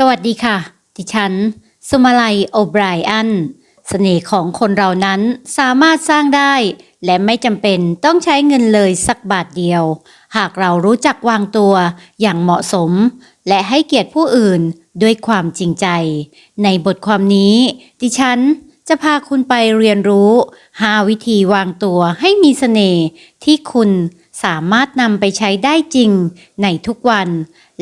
สวัสดีค่ะ ดิฉัน สุมาลัยโอไบรอัน เสน่ห์ของคนเรานั้นสามารถสร้างได้ และไม่จำเป็นต้องใช้เงินเลยสักบาทเดียว หากเรารู้จักวางตัวอย่างเหมาะสม และให้เกียรติผู้อื่นด้วยความจริงใจ ในบทความนี้ ดิฉันจะพาคุณไปเรียนรู้ 5 วิธีวางตัวให้มีเสน่ห์ที่คุณสามารถนำไปใช้ได้จริงในทุกวัน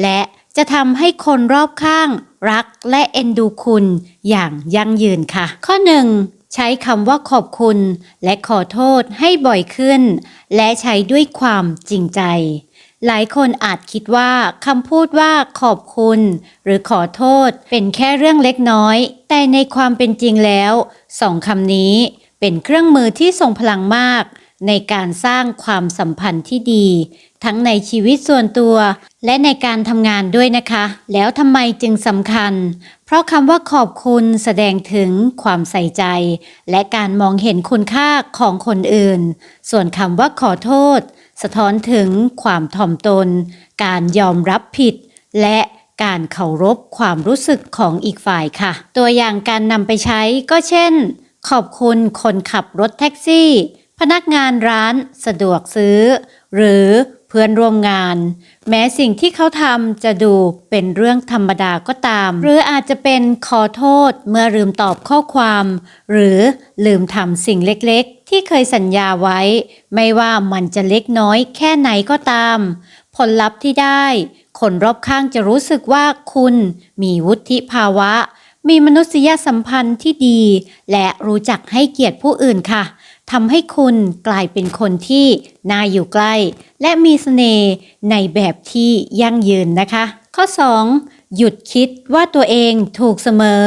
และ จะทำให้คนรอบข้างรักและเอ็นดูคุณอย่างยั่งยืนค่ะ ข้อ 1 ใช้คำว่าขอบคุณ และขอโทษให้บ่อยขึ้น และใช้ด้วยความจริงใจ หลายคนอาจคิดว่าคำพูดว่าขอบคุณ หรือขอโทษเป็นแค่เรื่องเล็กน้อย แต่ในความเป็นจริงแล้วสองคำนี้เป็นเครื่องมือที่ทรงพลังมากในการสร้างความสัมพันธ์ที่ดี ทั้งในชีวิตส่วนตัว และในการทำงานด้วยนะคะ แล้วทำไมจึงสำคัญ เพราะคำว่าขอบคุณแสดงถึงความใส่ใจ และการมองเห็นคุณค่าของคนอื่น ส่วนคำว่าขอโทษ สะท้อนถึงความถ่อมตน การยอมรับผิด และการเคารพความรู้สึกของอีกฝ่ายค่ะ ตัวอย่างการนำไปใช้ก็เช่น ขอบคุณคนขับรถแท็กซี่ พนักงานร้านสะดวกซื้อ หรือ เพื่อนร่วมงาน แม้สิ่งที่เขาทำจะดูเป็นเรื่องธรรมดาก็ตาม หรืออาจจะเป็นขอโทษเมื่อลืมตอบข้อความ หรือลืมทำสิ่งเล็กๆ ที่เคยสัญญาไว้ ไม่ว่ามันจะเล็กน้อยแค่ไหนก็ตาม ผลลัพธ์ที่ได้ คนรอบข้างจะรู้สึกว่าคุณมีวุฒิภาวะ มีมนุษยสัมพันธ์ที่ดี และรู้จักให้เกียรติผู้อื่นค่ะ ทำให้คุณกลายเป็นคนที่น่าอยู่ใกล้ และมีเสน่ห์ในแบบที่ยั่งยืนนะคะ ข้อ 2. หยุดคิดว่าตัวเองถูกเสมอ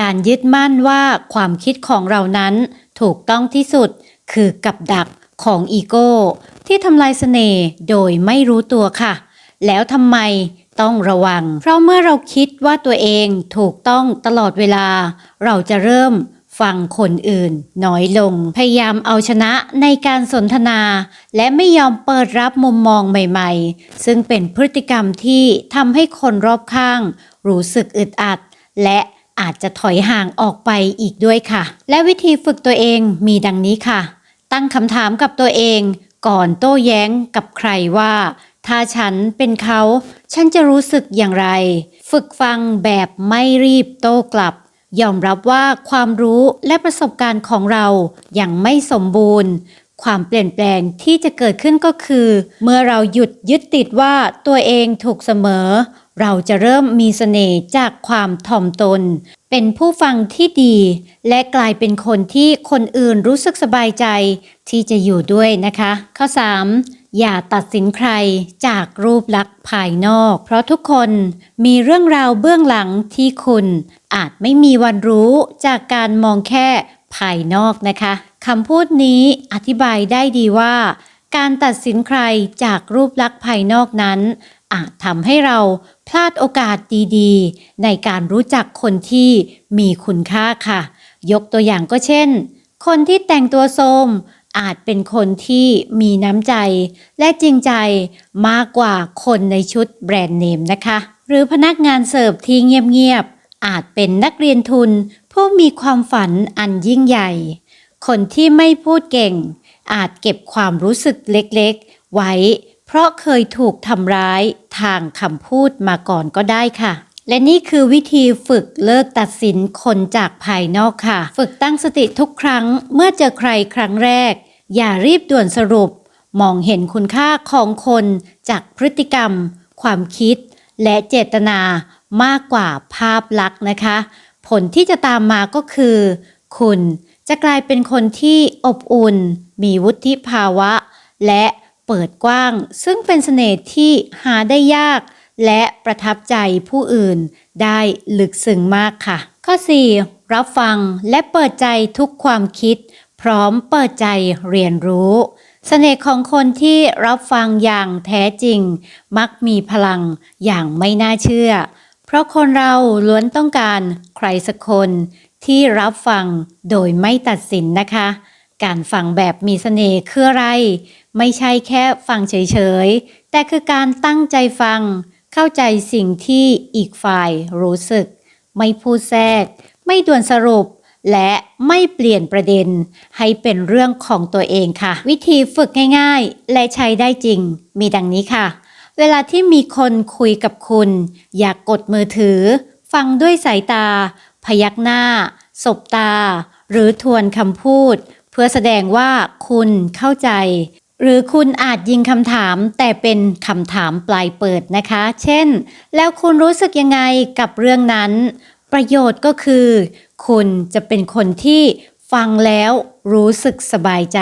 การยึดมั่นว่าความคิดของเรานั้นถูกต้องที่สุดคือกับดักของอีโก้ ที่ทำลายเสน่ห์โดยไม่รู้ตัวค่ะ แล้วทำไมต้องระวัง เพราะเมื่อเราคิดว่าตัวเองถูกต้องตลอดเวลา เราจะเริ่ม ฟังคนอื่น น้อยลง พยายามเอาชนะในการสนทนา และไม่ยอมเปิดรับมุมมองใหม่ๆ ซึ่งเป็นพฤติกรรมที่ทำให้คนรอบข้าง รู้สึกอึดอัด และอาจจะถอยห่างออกไปอีกด้วยค่ะ และวิธีฝึกตัวเองมีดังนี้ค่ะ ตั้งคำถามกับตัวเอง ก่อนโต้แย้งกับใครว่า ถ้าฉันเป็นเขา ฉันจะรู้สึกอย่างไร ฝึกฟังแบบไม่รีบโต้กลับ ยอมรับว่าความรู้และประสบการณ์ของเรายังไม่สมบูรณ์ ความเปลี่ยนแปลงที่จะเกิดขึ้นก็คือ เมื่อเราหยุดยึดติดว่าตัวเองถูกเสมอ เราจะเริ่มมีเสน่ห์จากความถ่อมตน เป็นผู้ฟังที่ดี และกลายเป็นคนที่คนอื่นรู้สึกสบายใจที่จะอยู่ด้วยนะคะ ข้อ 3. อย่าตัดสินใครจากรูปลักษณ์ภายนอก เพราะทุกคนมีเรื่องราวเบื้องหลังที่คุณอาจไม่มีวันรู้จากการมองแค่ภายนอกนะคะคำพูดนี้อธิบายได้ดีว่า การตัดสินใครจากรูปลักษณ์ภายนอกนั้น อาจทำให้เราพลาดโอกาสดีๆ ในการรู้จักคนที่มีคุณค่าค่ะ ยกตัวอย่างก็เช่น คนที่แต่งตัวโทรม อาจเป็นคนที่มีน้ำใจ และจริงใจมากกว่าคนในชุดแบรนด์เนมนะคะ หรือพนักงานเสิร์ฟที่เงียบๆ อาจเป็นนักเรียนทุน ผู้มีความฝันอันยิ่งใหญ่ คนที่ไม่พูดเก่ง อาจเก็บความรู้สึกเล็กๆ ไว้ เพราะเคยถูกทำร้ายทางคำพูดมาก่อนก็ได้ค่ะและนี่คือวิธีฝึกเลิกตัดสินคนจากภายนอกค่ะ ฝึกตั้งสติทุกครั้งเมื่อเจอใครครั้งแรก อย่ารีบด่วนสรุป มองเห็นคุณค่าของคนจากพฤติกรรม ความคิด และเจตนามากกว่าภาพลักษณ์นะคะ ผลที่จะตามมาก็คือ คุณจะกลายเป็นคนที่อบอุ่น มีวุฒิภาวะ และเปิดกว้าง ซึ่งเป็นเสน่ห์ที่หาได้ยาก และประทับใจผู้อื่นได้ลึกซึ้งมากค่ะ ข้อ 4. รับฟังและเปิดใจทุกความคิด พร้อมเปิดใจเรียนรู้เสน่ห์ของคนที่รับฟังอย่างแท้จริง มักมีพลังอย่างไม่น่าเชื่อ เพราะคนเราล้วนต้องการใครสักคนที่รับฟังโดยไม่ตัดสินนะคะ การฟังแบบมีเสน่ห์คืออะไร ไม่ใช่แค่ฟังเฉยๆ แต่คือการตั้งใจฟัง เข้าใจสิ่งที่อีกฝ่ายรู้สึก ไม่พูดแทรก ไม่ด่วนสรุป และไม่เปลี่ยนประเด็น ให้เป็นเรื่องของตัวเองค่ะ วิธีฝึกง่ายๆ และใช้ได้จริง มีดังนี้ค่ะ เวลาที่มีคนคุยกับคุณ อย่ากกดมือถือ ฟังด้วยสายตา พยักหน้า สบตา หรือทวนคำพูด เพื่อแสดงว่าคุณเข้าใจ หรือคุณอาจยิงคำถามแต่เป็นคำถามปลายเปิดนะคะ เช่น แล้วคุณรู้สึกยังไงกับเรื่องนั้น ประโยชน์ก็คือ คุณจะเป็นคนที่ฟังแล้วรู้สึกสบายใจ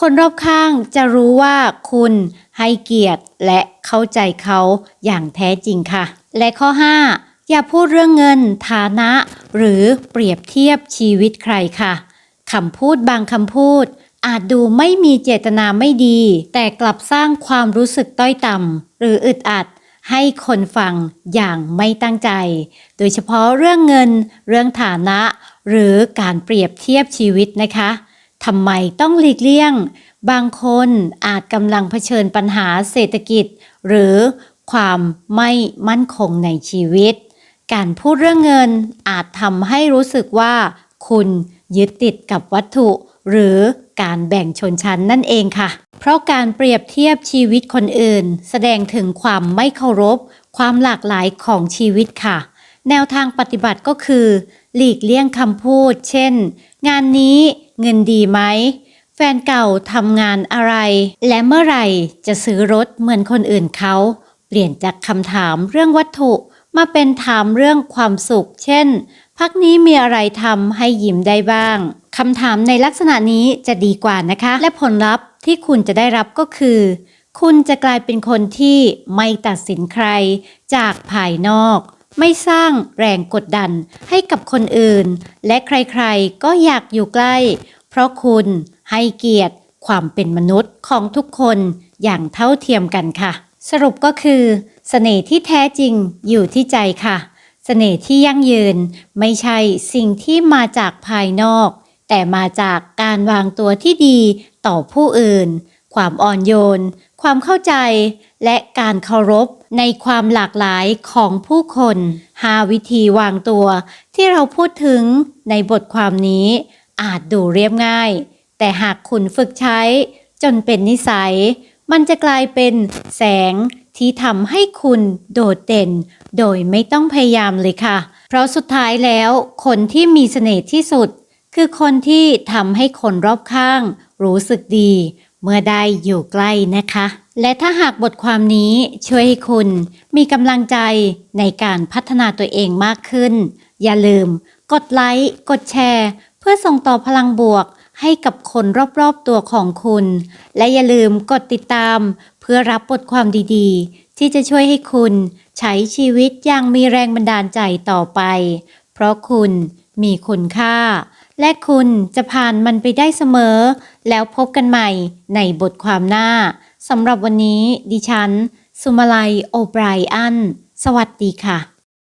คนรอบข้างจะรู้ว่าคุณให้เกียรติและเข้าใจเขาอย่างแท้จริงค่ะ และข้อ 5 อย่าพูดเรื่องเงินฐานะ หรือเปรียบเทียบชีวิตใครค่ะคำพูดบางคำพูด อาจดูไม่มีเจตนาไม่ดี แต่กลับสร้างความรู้สึกต้อยต่ำหรืออึดอัด ให้คนฟังอย่างไม่ตั้งใจ โดยเฉพาะเรื่องเงิน เรื่องฐานะ หรือการเปรียบเทียบชีวิตนะคะทำไมต้องหลีกเลี่ยง บางคนอาจกำลังเผชิญปัญหาเศรษฐกิจ หรือความไม่มั่นคงในชีวิต การพูดเรื่องเงินอาจทำให้รู้สึกว่า คุณยึดติดกับวัตถุ หรือการแบ่งชนชั้นนั่นเองค่ะ เพราะการเปรียบเทียบชีวิตคนอื่น แสดงถึงความไม่เคารพ ความหลากหลายของชีวิตค่ะ แนวทางปฏิบัติก็คือ หลีกเลี่ยงคำพูด เช่น งานนี้เงินดีไหม แฟนเก่าทำงานอะไร และเมื่อไหร่จะซื้อรถเหมือนคนอื่นเขา เปลี่ยนจากคำถามเรื่องวัตถุมาเป็นถามเรื่องความสุข เช่น พักนี้มีอะไรทำให้ยิ้มได้บ้างคำถามในลักษณะนี้จะดีกว่านะคะ และผลลัพธ์ที่คุณจะได้รับก็คือ คุณจะกลายเป็นคนที่ไม่ตัดสินใครจากภายนอก ไม่สร้างแรงกดดันให้กับคนอื่น และใครๆ ก็อยากอยู่ใกล้ เพราะคุณให้เกียรติความเป็นมนุษย์ของทุกคนอย่างเท่าเทียมกันค่ะ สรุปก็คือเสน่ห์ที่แท้จริงอยู่ที่ใจค่ะ เสน่ห์ที่ยั่งยืนไม่ใช่สิ่งที่มาจากภายนอก แต่มาจากการวางตัวที่ดีต่อผู้อื่น ความอ่อนโยน ความเข้าใจ และการเคารพในความหลากหลายของผู้คนหาวิธีวางตัว ที่เราพูดถึงในบทความนี้ อาจดูเรียบง่าย แต่หากคุณฝึกใช้จนเป็นนิสัย มันจะกลายเป็นแสง ที่ทำให้คุณโดดเด่น โดยไม่ต้องพยายามเลยค่ะ เพราะสุดท้ายแล้ว คนที่มีเสน่ห์ที่สุด คือคนที่ทำให้คนรอบข้าง รู้สึกดี เมื่อได้อยู่ใกล้นะคะ และถ้าหากบทความนี้ช่วยให้คุณมีกำลังใจในการพัฒนาตัวเองมากขึ้น อย่าลืม กดไลค์กดแชร์ เพื่อส่งต่อพลังบวกให้กับคนรอบๆตัวของคุณ และอย่าลืมกดติดตาม พื่อรับบทความดีๆ ที่จะช่วยให้คุณใช้ชีวิตอย่างมีแรงบันดาลใจต่อไป เพราะคุณมีคุณค่า และคุณจะผ่านมันไปได้เสมอ แล้วพบกันใหม่ในบทความหน้าสำหรับวันนี้ดิฉัน สุมาลัยโอไบรอัน สวัสดีค่ะ